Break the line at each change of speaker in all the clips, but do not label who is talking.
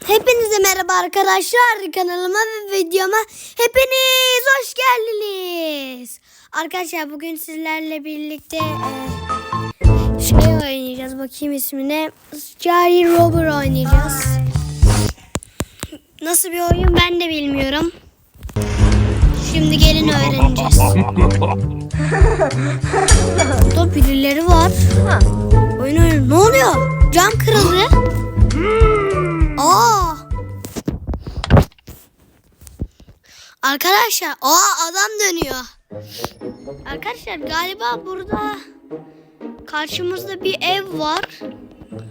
Hepinize merhaba arkadaşlar kanalıma ve videoma hepiniz hoş geldiniz. Arkadaşlar bugün sizlerle birlikte e, şey oynayacağız bakayım ismine Scary Robber oynayacağız. Nasıl bir oyun ben de bilmiyorum. Şimdi gelin öğreneceğiz. Burada birileri var. Oyun oyun. Ne oluyor? Cam kırıldı. Aa! Arkadaşlar, aa adam dönüyor. Arkadaşlar galiba burada karşımızda bir ev var.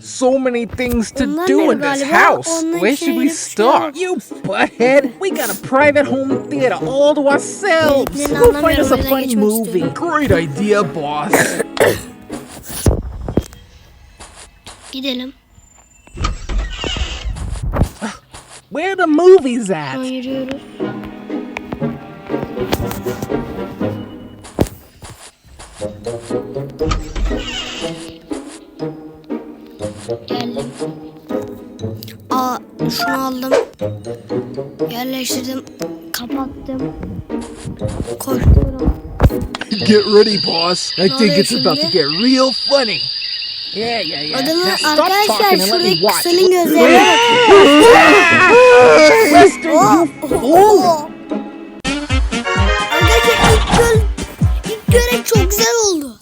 So many things to
Onlar
do in this house. Where should we start? You butthead! We got a private home theater all to ourselves. Go find us a
geçmek
movie. Great idea, boss.
Gidelim.
Where the movies
Sonra
at?
Oh, yürüyoruz. Geldim. Aa şunu aldım. Yerleştirdim. Kapattım. Koşuyorum.
Get ready, boss. I think it's
oluyor
about to
şimdi?
get real funny. Yeah, yeah, yeah.
Adamı
Now stop
arkadaşlar
talking and let me
şuradaki
watch.
kısalın gözlerine bakın.
Lester, you fool!
Arkadaşlar ilk, göl, ilk görev çok güzel oldu.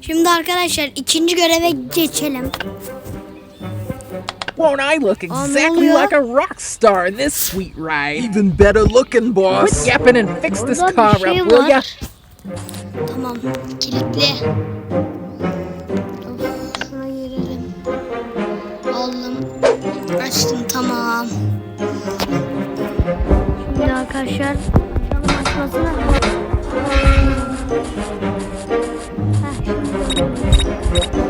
Şimdi arkadaşlar ikinci göreve geçelim.
Won't I look exactly
oluyor?
like a rock star in this sweet ride? Even better looking, boss. Quit yapping and fix this
Burada
car
bir şey
up, will ya?
var. Tamam kilitli. Of, Şuna girelim. Aldım. Açtım tamam. Şimdi arkadaşlar açalım açmasını. Heh,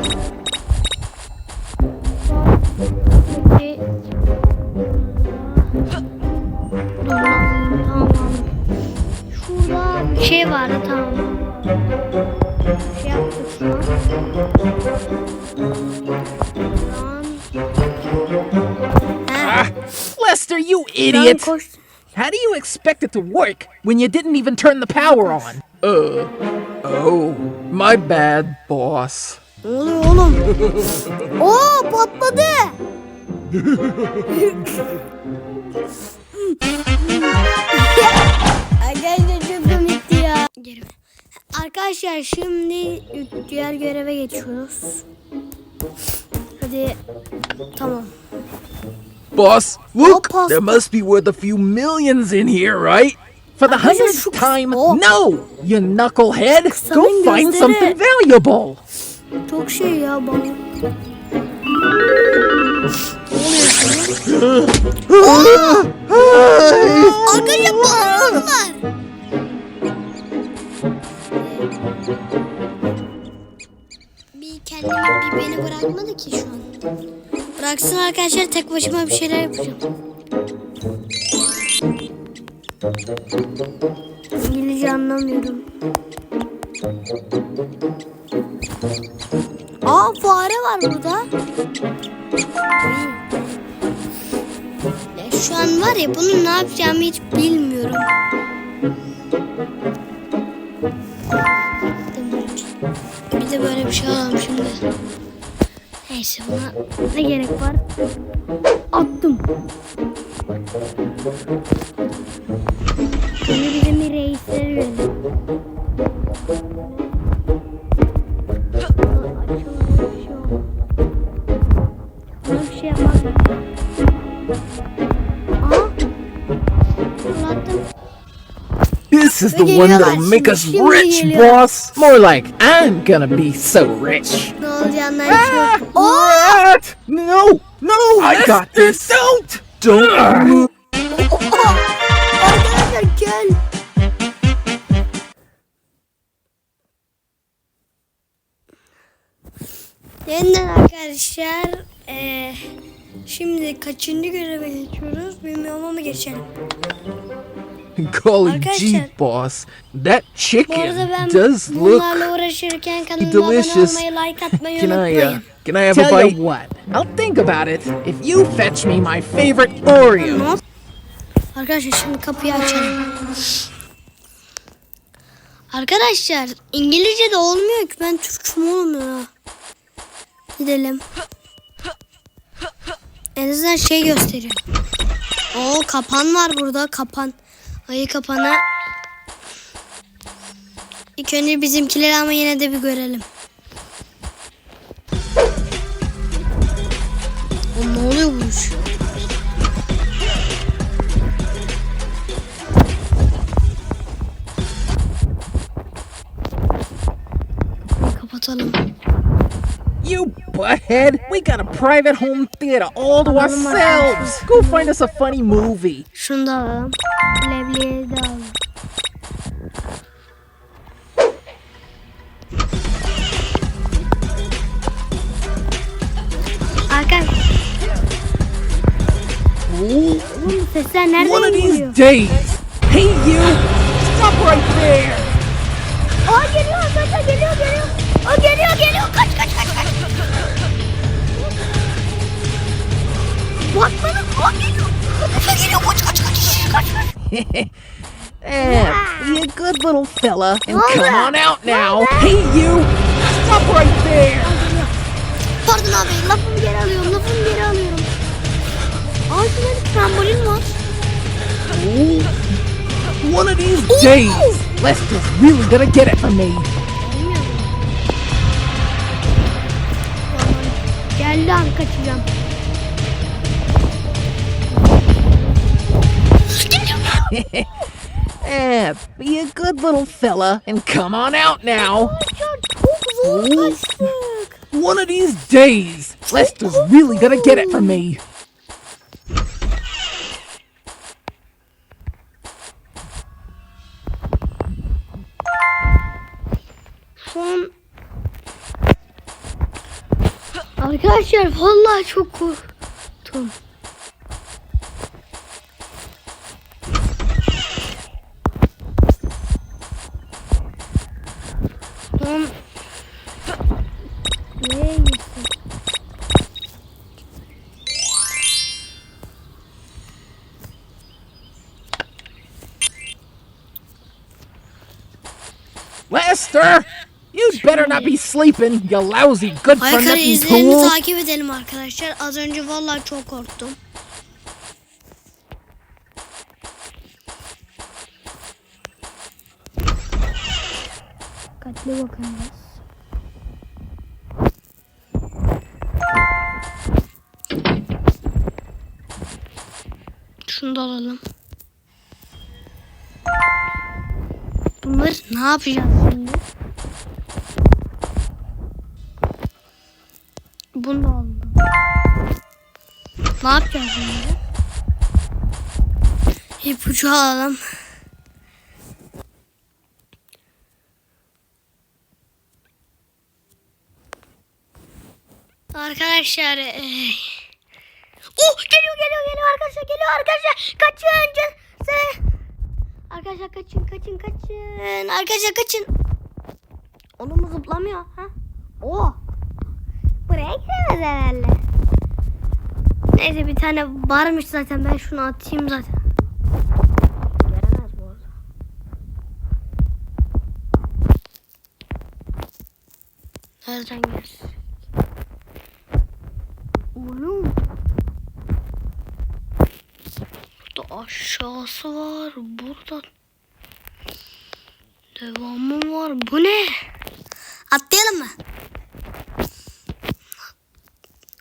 Lester, you idiot! How do you expect it to work when you didn't even turn the power on? Uh, oh, my bad, boss.
Ne oluyor oğlum? Oo patladı. Arkadaşlar çok komikti ya. Geri. Arkadaşlar şimdi diğer göreve geçiyoruz. Hadi tamam.
Boss, look,
boss.
there must be worth a few millions in here, right? For the hundredth time,
Oh.
no, you knucklehead. Go find something valuable.
Çok şey ya bana. Ne oluyor sana? Arkadaşlar bağırıyorlar. Bir kendimi bir beni bırakmadı ki şu an. Bıraksın arkadaşlar tek başıma bir şeyler yapacağım. İngilizce anlamıyorum. Aa fare var burada. Ya şu an var ya bunun ne yapacağımı hiç bilmiyorum. Bir de böyle bir şey alalım şimdi. Neyse buna ne gerek var? Attım. Şimdi bizim bir verelim. Buna bir şey yapmaz.
This is the one that'll make us rich, boss. More like I'm gonna be so rich. Ah, what? No, no, I got this. Don't, don't move.
Arkadaşlar gel. Yeniden arkadaşlar eee, şimdi kaçıncı göreve geçiyoruz bilmiyorum ama geçelim.
Golly
Arkadaşlar,
gee, boss. That
Bu
chicken
arada ben
does look.
bunlarla uğraşırken kanalıma abone
delicious.
olmayı, like atmayı
Can I, uh,
unutmayın.
can I have
Tell
a
you
bite?
what,
I'll think about it. If you fetch me my favorite Oreo.
Arkadaşlar şimdi kapıyı açalım. Arkadaşlar İngilizce de olmuyor ki ben Türkçüm olmuyor. Gidelim. En azından şey gösteriyor. Oo kapan var burada kapan. Ayı kapanı. İlk önce bizimkileri ama yine de bir görelim.
You butthead! We got a private home theater all to ourselves. Go find us a funny movie.
Şunu da alalım. Levliye de alalım. Arkadaşlar
Ooh,
bu sesler nereden
One of these days. Hey, you! Stop right there!
Aa geliyor arkadaşlar geliyor geliyor. Aa geliyor geliyor kaç kaç kaç kaç. Bak bana aa geliyor. Arkadaşlar geliyor kaç kaç kaç kaç kaç.
Eh, be a good little fella and
Hold
come
up.
on out now. Hey, you! Stop right there!
Pardon abi lafımı geri alıyorum lafımı geri alıyorum. Aa şurada bir trambolin var.
Ooh. One of these days, Lester's really gonna get it from me.
Geldi an kaçacağım.
Eh, be a good little fella and come on out now.
Zor
One of these days, Lester's really gonna get it from me.
Şu an... Arkadaşlar vallahi çok korktum.
Lester! You'd better not be sleeping, you lousy good for
Aykara
nothing
izlerini
tool.
takip edelim arkadaşlar. Az önce vallahi çok korktum. Dikkatli bakın biraz. Şunu da alalım. Bunları ne yapacağız şimdi? Bunu da aldım. Ne yapacağız bunları? İpucu alalım. Arkadaşlar eee, Oh geliyor geliyor geliyor arkadaşlar geliyor arkadaşlar kaçın Arkadaşlar kaçın kaçın kaçın arkadaşlar kaçın Oğlum zıplamıyor ha Oh Buraya giremez herhalde. Neyse bir tane varmış zaten ben şunu atayım zaten. Göremez bu arada. Nereden gelsin? Oğlum. Burada aşağısı var. Burada devamı var. Bu ne? Atlayalım mı?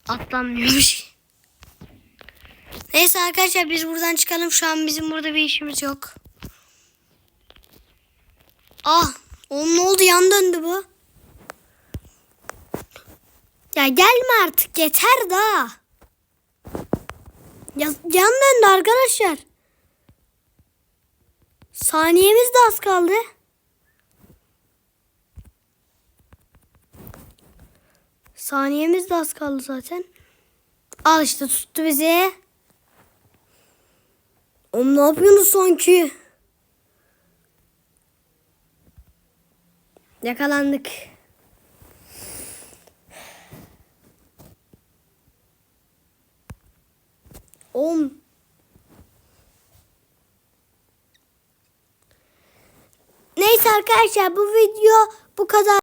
Atlanmıyormuş. Neyse arkadaşlar biz buradan çıkalım. Şu an bizim burada bir işimiz yok. Ah, oğlum ne oldu? Yan döndü bu. Ya gelme artık yeter daha. Ya, yan döndü arkadaşlar. Saniyemiz de az kaldı. Saniyemiz de az kaldı zaten. Al işte tuttu bizi. Oğlum ne yapıyorsunuz sanki? Yakalandık. Oğlum. Neyse arkadaşlar bu video bu kadar.